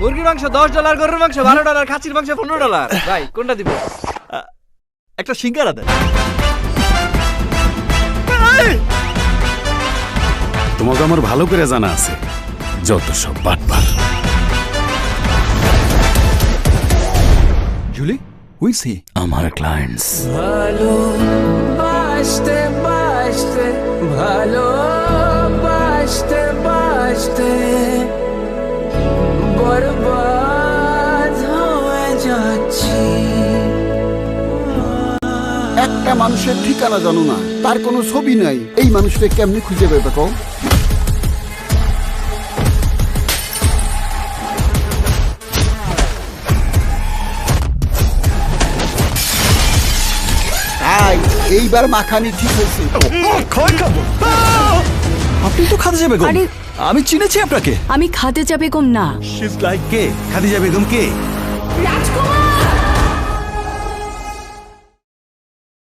মুরগির মাংস দশ ডলার গরুর মাংস বারো ডলার খাসির মাংস পনেরো ডলার। ভাই কোনটা দিব? একটা সিঙ্গারা দেন। তোমাকে আমার ভালো করে জানা আছে যত সব বাটবার জুলি হুইস হি আমার ক্লায়েন্টস ভালো বাসতে বাসতে ভালো একটা মানুষের ঠিকানা জানো না তার কোনো ছবি নাই। এই মানুষটা কেমনি খুঁজে পেবে কও? তাই এইবার মাখানি ঠিক হয়েছে। আপনি তো খাদিজা বেগম। আরে- আমি চিনেছি আপনাকে। আমি খাদেজা বেগম না। লাইক কে? খাদিজা বেগম কে?